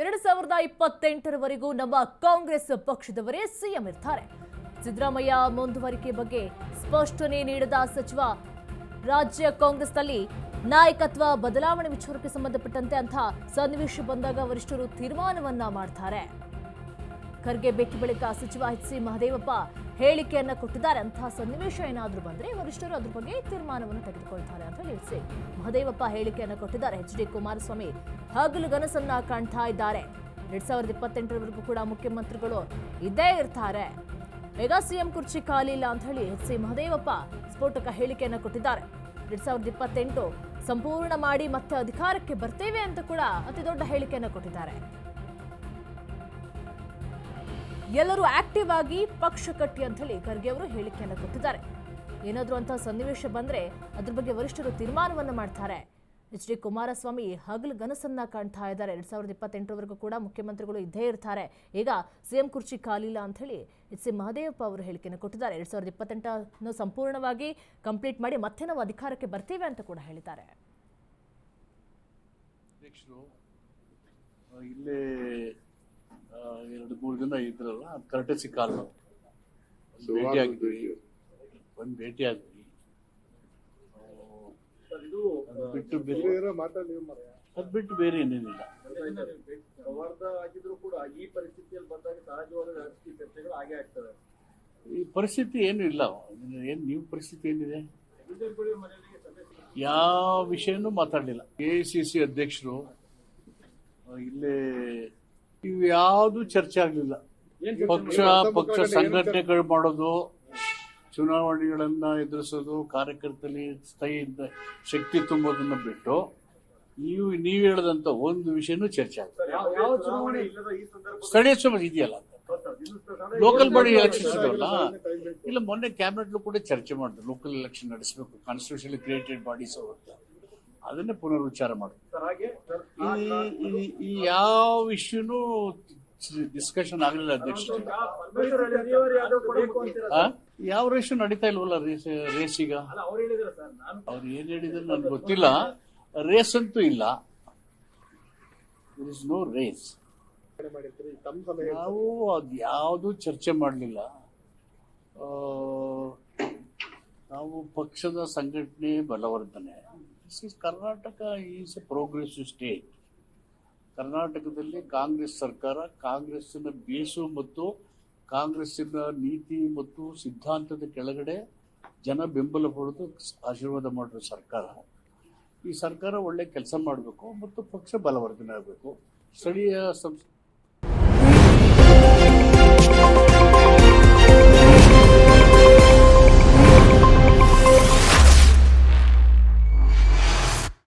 ಎರಡು ಸಾವಿರದ ಇಪ್ಪತ್ತೆಂಟರವರೆಗೂ ನಮ್ಮ ಕಾಂಗ್ರೆಸ್ ಪಕ್ಷದವರೇ ಸಿಎಂ ಇರ್ತಾರೆ. ಸಿದ್ದರಾಮಯ್ಯ ಮುಂದುವರಿಕೆ ಬಗ್ಗೆ ಸ್ಪಷ್ಟನೆ ನೀಡಿದ ಸಚಿವ, ರಾಜ್ಯ ಕಾಂಗ್ರೆಸ್ನಲ್ಲಿ ನಾಯಕತ್ವ ಬದಲಾವಣೆ ವಿಚಾರಕ್ಕೆ ಸಂಬಂಧಪಟ್ಟಂತೆ ಅಂಥ ಸನ್ನಿವೇಶ ಬಂದಾಗ ವರಿಷ್ಠರು ತೀರ್ಮಾನವನ್ನ ಮಾಡ್ತಾರೆ. ಖರ್ಗೆ ಭೇಟಿ ಬಳಿಕ ಸಚಿವ ಎಚ್ ಸಿ ಮಹದೇವಪ್ಪ ಹೇಳಿಕೆಯನ್ನ ಕೊಟ್ಟಿದ್ದಾರೆ. ಅಂತಹ ಸನ್ನಿವೇಶ ಏನಾದರೂ ಬಂದರೆ ವರಿಷ್ಠರು ಅದ್ರ ಬಗ್ಗೆ ತೀರ್ಮಾನವನ್ನು ತೆಗೆದುಕೊಳ್ತಾರೆ ಅಂತ ಹೇಳಿ ಎಚ್ ಸಿ ಮಹದೇವಪ್ಪ ಹೇಳಿಕೆಯನ್ನು ಕೊಟ್ಟಿದ್ದಾರೆ. ಎಚ್ ಡಿ ಕುಮಾರಸ್ವಾಮಿ ಹಗಲು ಗನಸನ್ನ ಕಾಣ್ತಾ ಇದ್ದಾರೆ. ಎರಡ್ ಸಾವಿರದ ಇಪ್ಪತ್ತೆಂಟರವರೆಗೂ ಕೂಡ ಮುಖ್ಯಮಂತ್ರಿಗಳು ಇದ್ದೇ ಇರ್ತಾರೆ. ಈಗ ಸಿಎಂ ಕುರ್ಚಿ ಖಾಲಿ ಇಲ್ಲ ಅಂತ ಹೇಳಿ ಎಚ್ ಸಿ ಮಹದೇವಪ್ಪ ಸ್ಫೋಟಕ ಹೇಳಿಕೆಯನ್ನು ಕೊಟ್ಟಿದ್ದಾರೆ. ಎರಡ್ ಸಾವಿರದ ಇಪ್ಪತ್ತೆಂಟು ಸಂಪೂರ್ಣ ಮಾಡಿ ಮತ್ತೆ ಅಧಿಕಾರಕ್ಕೆ ಬರ್ತೇವೆ ಅಂತ ಕೂಡ ಅತಿ ದೊಡ್ಡ ಹೇಳಿಕೆಯನ್ನು ಕೊಟ್ಟಿದ್ದಾರೆ. ಎಲ್ಲರೂ ಆಕ್ಟಿವ್ ಆಗಿ ಪಕ್ಷ ಕಟ್ಟಿ ಅಂತ ಹೇಳಿ ಖರ್ಗೆ ಅವರು ಹೇಳಿಕೆಯನ್ನು ಕೊಟ್ಟಿದ್ದಾರೆ. ಏನಾದರೂ ಅಂತ ಸನ್ನಿವೇಶ ಬಂದ್ರೆ ಅದ್ರ ಬಗ್ಗೆ ವರಿಷ್ಠರು ತೀರ್ಮಾನವನ್ನು ಮಾಡ್ತಾರೆ. ಎಚ್ ಡಿ ಕುಮಾರಸ್ವಾಮಿ ಹಗಲು ಗನಸನ್ನ ಕಾಣ್ತಾ ಇದ್ದಾರೆ. ಎರಡ್ ಸಾವಿರದ ಇಪ್ಪತ್ತೆಂಟರವರೆಗೂ ಕೂಡ ಮುಖ್ಯಮಂತ್ರಿಗಳು ಇದ್ದೇ ಇರ್ತಾರೆ. ಈಗ ಸಿಎಂ ಕುರ್ಚಿ ಖಾಲಿಲ್ಲ ಅಂತ ಹೇಳಿ ಎಚ್ ಸಿ ಮಹದೇವಪ್ಪ ಅವರು ಹೇಳಿಕೆಯನ್ನು ಕೊಟ್ಟಿದ್ದಾರೆ. ಎರಡ್ ಸಾವಿರದ ಇಪ್ಪತ್ತೆಂಟನ್ನು ಸಂಪೂರ್ಣವಾಗಿ ಕಂಪ್ಲೀಟ್ ಮಾಡಿ ಮತ್ತೆ ನಾವು ಅಧಿಕಾರಕ್ಕೆ ಬರ್ತೀವಿ ಅಂತ ಕೂಡ ಹೇಳಿದ್ದಾರೆ. ಇಲ್ಲೇ ಎರಡು ಮೂರು ದಿನ ಇದ್ರಲ್ಲ ಅದು ಕರೆಕ್ಟೇ ಕಾಲ್ ನಾವು ಒಂದು ಭೇಟಿ ಆಗಿದ್ವಿ ಒಂದು ಭೇಟಿ ಆದ್ವಿ ಅದು ಬಿಟ್ಟು ಬೇರೆ ಅದು ಬಿಟ್ಟು ಬೇರೆ ಏನೇನಿಲ್ಲ ಈ ಪರಿಸ್ಥಿತಿ ಏನು ಇಲ್ಲ. ಏನು ನೀವು ಪರಿಸ್ಥಿತಿ ಏನಿದೆ? ಯಾವ ವಿಷಯನೂ ಮಾತಾಡಲಿಲ್ಲ. ಎ ಸಿ ಸಿ ಅಧ್ಯಕ್ಷರು ಇಲ್ಲೇ ಇವು ಯಾವುದು ಚರ್ಚೆ ಆಗಲಿಲ್ಲ ಪಕ್ಷ ಪಕ್ಷ ಸಂಘಟನೆಗಳು ಮಾಡೋದು ಚುನಾವಣೆಗಳನ್ನ ಎದುರಿಸೋದು ಕಾರ್ಯಕರ್ತರಲ್ಲಿ ಸ್ಥಾಯಿಯಿಂದ ಶಕ್ತಿ ತುಂಬೋದನ್ನ ಬಿಟ್ಟು ನೀವು ನೀವು ಹೇಳದಂತ ಒಂದು ವಿಷಯನೂ ಚರ್ಚೆ ಆಗ್ತದೆ ಸ್ಥಳೀಯ ಸಮಿತಿ ಇದೆಯಲ್ಲ ಲೋಕಲ್ ಬಾಡಿ ಎಲೆಕ್ಷನ್ಸ್ ಇಲ್ಲ ಮೊನ್ನೆ ಕ್ಯಾಬಿನೆಟ್ ಕೂಡ ಚರ್ಚೆ ಮಾಡಿದ್ರು ಲೋಕಲ್ ಎಲೆಕ್ಷನ್ ನಡೆಸಬೇಕು ಕಾನ್ಸ್ಟಿಟ್ಯೂಷನ್ ಕ್ರಿಯೇಟೆಡ್ ಬಾಡೀಸ್ ಅಂತ ಅದನ್ನೇ ಸರ್ ಹಾಗೆ ಈ ಯಾವ ವಿಷಯನೂ ಡಿಸ್ಕಷನ್ ಆಗಲಿಲ್ಲ ಅಧ್ಯಕ್ಷ? ಯಾವ ರೇಷು ನಡೀತಾ ಇಲ್ವಲ್ಲ ರೇಸ್ ರೇಸ್ ಈಗ? ಅಲ್ಲ ಅವ್ರು ಹೇಳಿದಾರೆ ಸರ್ ನಾನು ಅವ್ರು ಏನ್ ಹೇಳಿದ್ರು ನನ್ಗೆ ಗೊತ್ತಿಲ್ಲ. ರೇಸ್ ಅಂತೂ ಇಲ್ಲ. ಇಸ್ ನೋ ರೇಸ್ ನಾವು ಅದು ಯಾವುದು ಚರ್ಚೆ ಮಾಡಲಿಲ್ಲ. ನಾವು ಪಕ್ಷದ ಸಂಘಟನೆ ಬಲವರ್ಧನೆ. Karnataka is a progressive state ಕರ್ನಾಟಕದಲ್ಲಿ ಕಾಂಗ್ರೆಸ್ ಸರ್ಕಾರ ಕಾಂಗ್ರೆಸ್ಸಿನ ಬೇಸು ಮತ್ತು ಕಾಂಗ್ರೆಸ್ಸಿನ ನೀತಿ ಮತ್ತು ಸಿದ್ಧಾಂತದ ಕೆಳಗಡೆ ಜನ ಬೆಂಬಲ ಪಡೆದು ಆಶೀರ್ವಾದ ಮಾಡಿರೋ ಸರ್ಕಾರ ಈ ಸರ್ಕಾರ ಒಳ್ಳೆ ಕೆಲಸ ಮಾಡಬೇಕು ಮತ್ತು ಪಕ್ಷ ಬಲವರ್ಧನೆ ಆಗಬೇಕು ಸ್ಥಳೀಯ ಸಂಸ್